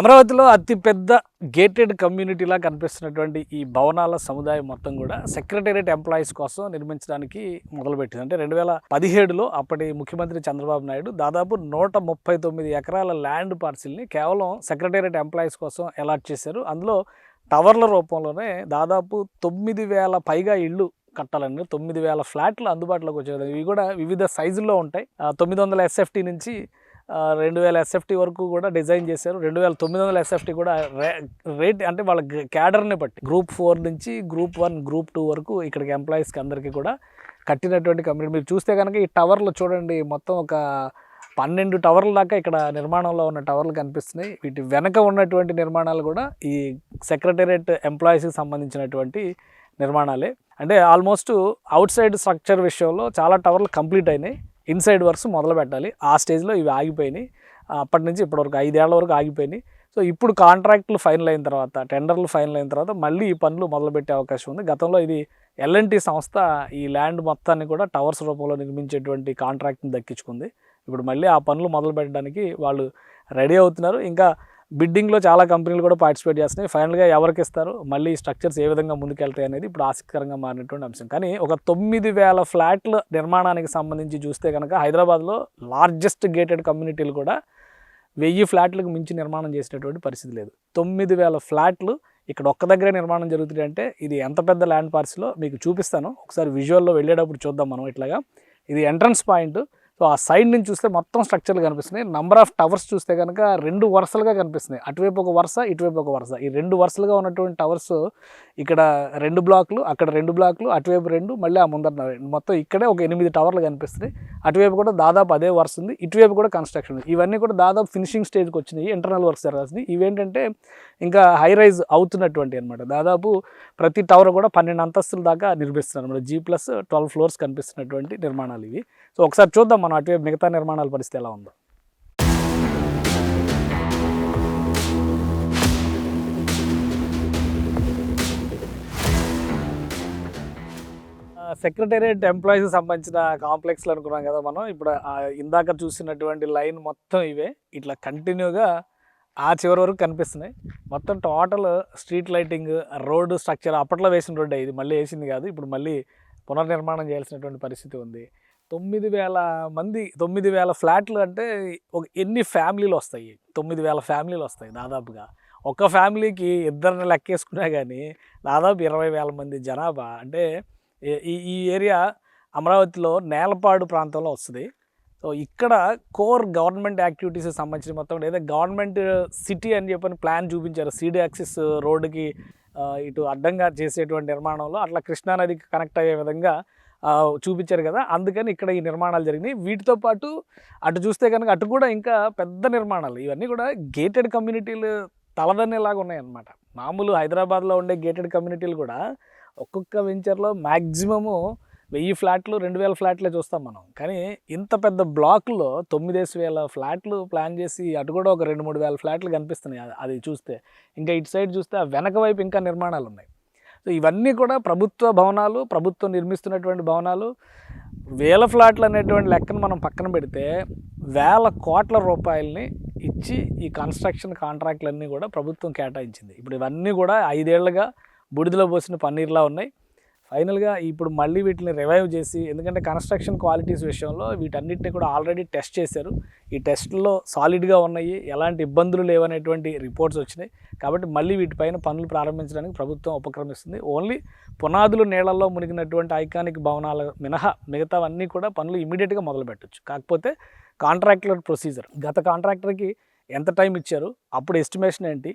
అమరావతిలో అతిపెద్ద గేటెడ్ కమ్యూనిటీలా కనిపిస్తున్నటువంటి ఈ భవనాల సముదాయం మొత్తం కూడా సెక్రటేరియట్ ఎంప్లాయీస్ కోసం నిర్మించడానికి మొదలుపెట్టింది. అంటే రెండు వేల పదిహేడులో అప్పటి ముఖ్యమంత్రి చంద్రబాబు నాయుడు దాదాపు నూట ముప్పై తొమ్మిది ఎకరాల ల్యాండ్ పార్సిల్ని కేవలం సెక్రటేరియట్ ఎంప్లాయీస్ కోసం అలాట్ చేశారు. అందులో టవర్ల రూపంలోనే దాదాపు తొమ్మిది వేల పైగా ఇళ్ళు కట్టాలండి. తొమ్మిది వేల ఫ్లాట్లు అందుబాటులోకి వచ్చేది ఇవి కూడా వివిధ సైజుల్లో ఉంటాయి. తొమ్మిది వందల ఎస్ఎఫ్టీ నుంచి రెండు వేల ఎస్ఎఫ్టీ వరకు కూడా డిజైన్ చేశారు. రెండు వేల తొమ్మిది వందల ఎస్ఎఫ్టీ కూడా రే రేట్ అంటే వాళ్ళ క్యాడర్ని బట్టి. గ్రూప్ ఫోర్ నుంచి గ్రూప్ వన్ గ్రూప్ టూ వరకు ఇక్కడికి ఎంప్లాయీస్కి అందరికీ కూడా కట్టినటువంటి కంపెనీ. మీరు చూస్తే కనుక ఈ టవర్లు చూడండి మొత్తం ఒక పన్నెండు టవర్ల దాకా ఇక్కడ నిర్మాణంలో ఉన్న టవర్లు కనిపిస్తున్నాయి. వీటి వెనక ఉన్నటువంటి నిర్మాణాలు కూడా ఈ సెక్రటేరియట్ ఎంప్లాయీస్కి సంబంధించినటువంటి నిర్మాణాలే. అంటే ఆల్మోస్ట్ అవుట్ సైడ్ స్ట్రక్చర్ విషయంలో చాలా టవర్లు కంప్లీట్ అయినాయి. ఇన్సైడ్ వర్క్స్ మొదలు పెట్టాలి. ఆ స్టేజ్లో ఇవి ఆగిపోయినాయి. అప్పటి నుంచి ఇప్పటివరకు ఐదేళ్ళ వరకు ఆగిపోయినాయి. సో ఇప్పుడు కాంట్రాక్ట్లు ఫైనల్ అయిన తర్వాత టెండర్లు ఫైనల్ అయిన తర్వాత మళ్ళీ ఈ పనులు మొదలుపెట్టే అవకాశం ఉంది. గతంలో ఇది ఎల్ఎన్టీ సంస్థ ఈ ల్యాండ్ మొత్తాన్ని కూడా టవర్స్ రూపంలో నిర్మించేటువంటి కాంట్రాక్ట్ని దక్కించుకుంది. ఇప్పుడు మళ్ళీ ఆ పనులు మొదలు పెట్టడానికి వాళ్ళు రెడీ అవుతున్నారు. ఇంకా బిడ్డింగ్లో చాలా కంపెనీలు కూడా పార్టిసిపేట్ చేస్తున్నాయి. ఫైనల్గా ఎవరికి ఇస్తారు? మళ్ళీ స్ట్రక్చర్స్ ఏ విధంగా ముందుకెళ్తాయి అనేది ఇప్పుడు ఆసక్తికరంగా మారినటువంటి అంశం. కానీ ఒక తొమ్మిది వేల ఫ్లాట్ల నిర్మాణానికి సంబంధించి చూస్తే కనుక హైదరాబాద్లో లార్జెస్ట్ గేటెడ్ కమ్యూనిటీలు కూడా వెయ్యి ఫ్లాట్లకు మించి నిర్మాణం చేసినటువంటి పరిస్థితి లేదు. తొమ్మిది వేల ఫ్లాట్లు ఇక్కడ ఒక్క దగ్గరే నిర్మాణం జరుగుతుంది అంటే ఇది ఎంత పెద్ద ల్యాండ్ పార్సిలో మీకు చూపిస్తాను. ఒకసారి విజువల్లో వెళ్ళేటప్పుడు చూద్దాం మనం ఇట్లాగా. ఇది ఎంట్రన్స్ పాయింట్. సో ఆ సైడ్ నుంచి చూస్తే మొత్తం స్ట్రక్చర్లు కనిపిస్తున్నాయి. నంబర్ ఆఫ్ టవర్స్ చూస్తే కనుక రెండు వరుసలుగా కనిపిస్తున్నాయి. అటువైపు ఒక వరుస ఇటువైపు ఒక వరుస. ఈ రెండు వరుసలుగా ఉన్నటువంటి టవర్స్ ఇక్కడ రెండు బ్లాక్లు అక్కడ రెండు బ్లాక్లు అటువైపు రెండు మళ్ళీ ఆ ముందర మొత్తం ఇక్కడే ఒక ఎనిమిది టవర్లు కనిపిస్తున్నాయి. అటువైపు కూడా దాదాపు అదే వరుస ఉంది. ఇటువైపు కూడా కన్స్ట్రక్షన్ ఉంది. ఇవన్నీ కూడా దాదాపు ఫినిషింగ్ స్టేజ్కి వచ్చినాయి. ఇంటర్నల్ వర్క్స్ జరగాల్సింది. ఇవేంటంటే ఇంకా హై రైజ్ అవుతున్నటువంటి అనమాట దాదాపు ప్రతి టవర్ కూడా పన్నెండు అంతస్తుల దాకా నిర్మిస్తున్నారు అనమాట జీ ప్లస్ ట్వెల్వ్ ఫ్లోర్స్ కనిపిస్తున్నటువంటి నిర్మాణాలు ఇవి. సో ఒకసారి చూద్దాం మనం అటువైపు మిగతా నిర్మాణాల పరిస్థితి ఎలా ఉందో. సెక్రటేరియట్ ఎంప్లాయీస్ సంబంధించిన కాంప్లెక్స్లు అనుకున్నాం కదా మనం. ఇప్పుడు ఇందాక చూసినటువంటి లైన్ మొత్తం ఇవే. ఇట్లా కంటిన్యూగా ఆ చివరి వరకు కనిపిస్తున్నాయి. మొత్తం total street lighting road structure అప్పట్లో వేసిన రోడ్డు. ఇది మళ్ళీ వేసింది కాదు. ఇప్పుడు మళ్ళీ పునర్నిర్మాణం చేయాల్సినటువంటి పరిస్థితి ఉంది. తొమ్మిది వేల మంది తొమ్మిది వేల ఫ్లాట్లు అంటే ఒక ఎన్ని ఫ్యామిలీలు వస్తాయి? తొమ్మిది వేల ఫ్యామిలీలు వస్తాయి దాదాపుగా. ఒక ఫ్యామిలీకి ఇద్దరిని లెక్కేసుకున్నా కానీ దాదాపు ఇరవై వేల మంది జనాభా. అంటే ఈ- ఈ ఏరియా అమరావతిలో నేలపాడు ప్రాంతంలో వస్తుంది. సో ఇక్కడ కోర్ గవర్నమెంట్ యాక్టివిటీస్ సంబంధించిన మొత్తం ఏదో గవర్నమెంట్ సిటీ అని చెప్పని ప్లాన్ చూపించారు. సీడీ యాక్సిస్ రోడ్డుకి ఇటు అడ్డంగా చేసేటువంటి నిర్మాణంలో అట్లా కృష్ణానదికి కనెక్ట్ అయ్యే విధంగా చూపించారు కదా. అందుకని ఇక్కడ ఈ నిర్మాణాలు జరిగినాయి. వీటితో పాటు అటు చూస్తే కనుక అటు కూడా ఇంకా పెద్ద నిర్మాణాలు. ఇవన్నీ కూడా గేటెడ్ కమ్యూనిటీలు తలదన్నేలాగా ఉన్నాయి అన్నమాట మామూలు హైదరాబాద్లో ఉండే గేటెడ్ కమ్యూనిటీలు కూడా ఒక్కొక్క వెంచర్లో మ్యాక్సిమము వెయ్యి ఫ్లాట్లు రెండు వేల ఫ్లాట్లే చూస్తాం మనం. కానీ ఇంత పెద్ద బ్లాక్లో తొమ్మిదేసి వేల ఫ్లాట్లు ప్లాన్ చేసి అటు కూడా ఒక రెండు మూడు వేల ఫ్లాట్లు కనిపిస్తున్నాయి. అది- అది చూస్తే. ఇంకా ఇటు సైడ్ చూస్తే ఆ వెనక వైపు ఇంకా నిర్మాణాలు ఉన్నాయి. సో ఇవన్నీ కూడా ప్రభుత్వ భవనాలు ప్రభుత్వం నిర్మిస్తున్నటువంటి భవనాలు వేల ఫ్లాట్లు అనేటువంటి లెక్కను మనం పక్కన పెడితే వేల కోట్ల రూపాయలని ఇచ్చి ఈ కన్స్ట్రక్షన్ కాంట్రాక్ట్లన్నీ కూడా ప్రభుత్వం కేటాయించింది. ఇప్పుడు ఇవన్నీ కూడా ఐదేళ్ళుగా బుడిదలో పోసిన పన్నీర్లా ఉన్నాయి. ఫైనల్గా ఇప్పుడు మళ్ళీ వీటిని రివైవ్ చేసి ఎందుకంటే కన్స్ట్రక్షన్ క్వాలిటీస్ విషయంలో వీటన్నిటిని కూడా ఆల్రెడీ టెస్ట్ చేశారు. ఈ టెస్ట్లో సాలిడ్గా ఉన్నాయి ఎలాంటి ఇబ్బందులు లేవనేటువంటి రిపోర్ట్స్ వచ్చినాయి. కాబట్టి మళ్ళీ వీటిపైన పనులు ప్రారంభించడానికి ప్రభుత్వం ఉపక్రమిస్తుంది. ఓన్లీ పునాదులు నీళ్ళల్లో మునిగినటువంటి ఐకానిక్ భవనాల మినహా మిగతావన్నీ కూడా పనులు ఇమీడియట్గా మొదలుపెట్టచ్చు. కాకపోతే కాంట్రాక్టర్ ప్రొసీజర్ గత కాంట్రాక్టర్కి ఎంత టైం ఇచ్చారు అప్పుడు ఎస్టిమేషన్ ఏంటి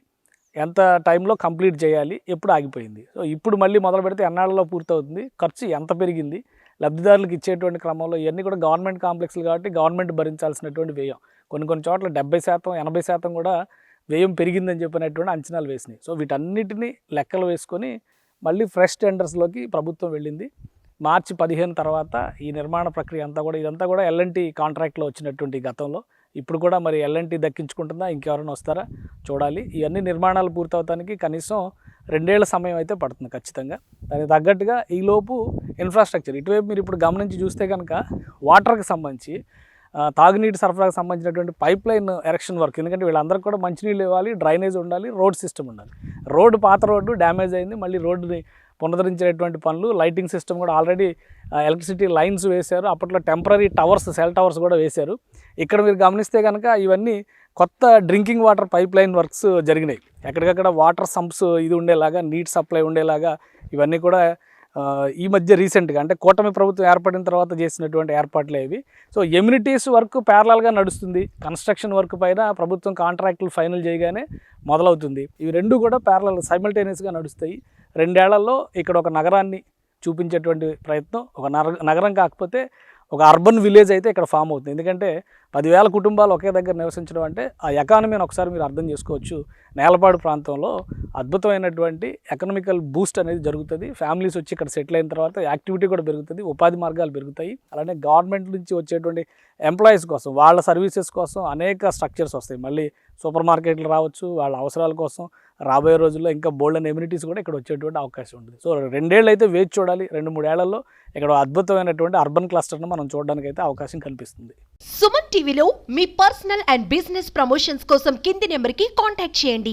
ఎంత టైంలో కంప్లీట్ చేయాలి ఎప్పుడు ఆగిపోయింది. సో ఇప్పుడు మళ్ళీ మొదలు పెడితే ఎన్నాళ్ళలో పూర్తవుతుంది ఖర్చు ఎంత పెరిగింది లబ్ధిదారులకు ఇచ్చేటువంటి క్రమంలో ఇవన్నీ కూడా గవర్నమెంట్ కాంప్లెక్స్లు కాబట్టి గవర్నమెంట్ భరించాల్సినటువంటి వ్యయం. కొన్ని కొన్ని చోట్ల డెబ్బై శాతం ఎనభై శాతం కూడా వ్యయం పెరిగిందని చెప్పినటువంటి అంచనాలు వేసినాయి. సో వీటన్నిటిని లెక్కలు వేసుకొని మళ్ళీ ఫ్రెష్ టెండర్స్లోకి ప్రభుత్వం వెళ్ళింది. మార్చి పదిహేను తర్వాత ఈ నిర్మాణ ప్రక్రియ అంతా కూడా ఇదంతా కూడా ఎల్ఎన్టీ కాంట్రాక్ట్లో వచ్చినటువంటి గతంలో. ఇప్పుడు కూడా మరి ఎల్ఎన్టీ దక్కించుకుంటుందా? ఇంకెవరైనా వస్తారా? చూడాలి. ఇవన్నీ నిర్మాణాలు పూర్తవటానికి కనీసం రెండేళ్ళ సమయం అయితే పడుతుంది ఖచ్చితంగా. దానికి తగ్గట్టుగా ఈలోపు ఇన్ఫ్రాస్ట్రక్చర్ ఇటువైపు మీరు ఇప్పుడు గమనించి చూస్తే కనుక వాటర్కి సంబంధించి తాగునీటి సరఫరాకు సంబంధించినటువంటి పైప్ లైన్ ఎరక్షన్ వర్క్ ఎందుకంటే వీళ్ళందరికీ కూడా మంచినీళ్ళు ఇవ్వాలి డ్రైనేజ్ ఉండాలి రోడ్ సిస్టమ్ ఉండాలి. రోడ్డు పాత రోడ్డు డ్యామేజ్ అయింది మళ్ళీ రోడ్డుని పునరుద్ధరించేటువంటి పనులు లైటింగ్ సిస్టమ్ కూడా ఆల్రెడీ ఎలక్ట్రిసిటీ లైన్స్ వేశారు. అప్పట్లో టెంపరీ టవర్స్ సెల్ టవర్స్ కూడా వేశారు. ఇక్కడ మీరు గమనిస్తే కనుక ఇవన్నీ కొత్త drinking water pipe line works జరిగినాయి. ఎక్కడికక్కడ వాటర్ సంప్స్ ఇది ఉండేలాగా నీట్ సప్లై ఉండేలాగా ఇవన్నీ కూడా ఈ మధ్య రీసెంట్గా అంటే కూటమి ప్రభుత్వం ఏర్పడిన తర్వాత చేసినటువంటి ఏర్పాట్లే ఇవి. సో ఎమ్యూనిటీస్ వర్క్ ప్యారలల్గా నడుస్తుంది. కన్స్ట్రక్షన్ వర్క్ పైన ప్రభుత్వం కాంట్రాక్టులు ఫైనల్ చేయగానే మొదలవుతుంది. ఇవి రెండు కూడా ప్యారలల్ సైమల్టేనియస్గా నడుస్తాయి. రెండేళ్ళలో ఇక్కడ ఒక నగరాన్ని చూపించేటువంటి ప్రయత్నం ఒక నగరం కాకపోతే ఒక అర్బన్ విలేజ్ అయితే ఇక్కడ ఫామ్ అవుతుంది. ఎందుకంటే పదివేల కుటుంబాలు ఒకే దగ్గర నివసించడం అంటే ఆ ఎకానమీని ఒకసారి మీరు అర్థం చేసుకోవచ్చు. నేలపాడు ప్రాంతంలో అద్భుతమైనటువంటి ఎకనామికల్ బూస్ట్ అనేది జరుగుతుంది. ఫ్యామిలీస్ వచ్చి ఇక్కడ సెటిల్ అయిన తర్వాత యాక్టివిటీ కూడా పెరుగుతుంది. ఉపాధి మార్గాలు పెరుగుతాయి. అలానే గవర్నమెంట్ నుంచి వచ్చేటువంటి ఎంప్లాయీస్ కోసం వాళ్ళ సర్వీసెస్ కోసం అనేక స్ట్రక్చర్స్ వస్తాయి. మళ్ళీ సూపర్ మార్కెట్లు రావచ్చు వాళ్ళ అవసరాల కోసం రాబోయే రోజుల్లో ఇంకా బోల్డ్ అండ్ ఎమ్యూనిటీస్ కూడా ఇక్కడ వచ్చేటువంటి అవకాశం ఉంటుంది. సో రెండేళ్ళు అయితే వేచి చూడాలి. రెండు మూడేళ్ళలో ఇక్కడ అద్భుతమైనటువంటి అర్బన్ క్లస్టర్ను మనం చూడడానికి అయితే అవకాశం కల్పిస్తుంది. సుమన్ టీవీలో మీ పర్సనల్ అండ్ బిజినెస్ ప్రమోషన్స్ కోసం కింది నెంబర్కి కాంటాక్ట్ చేయండి.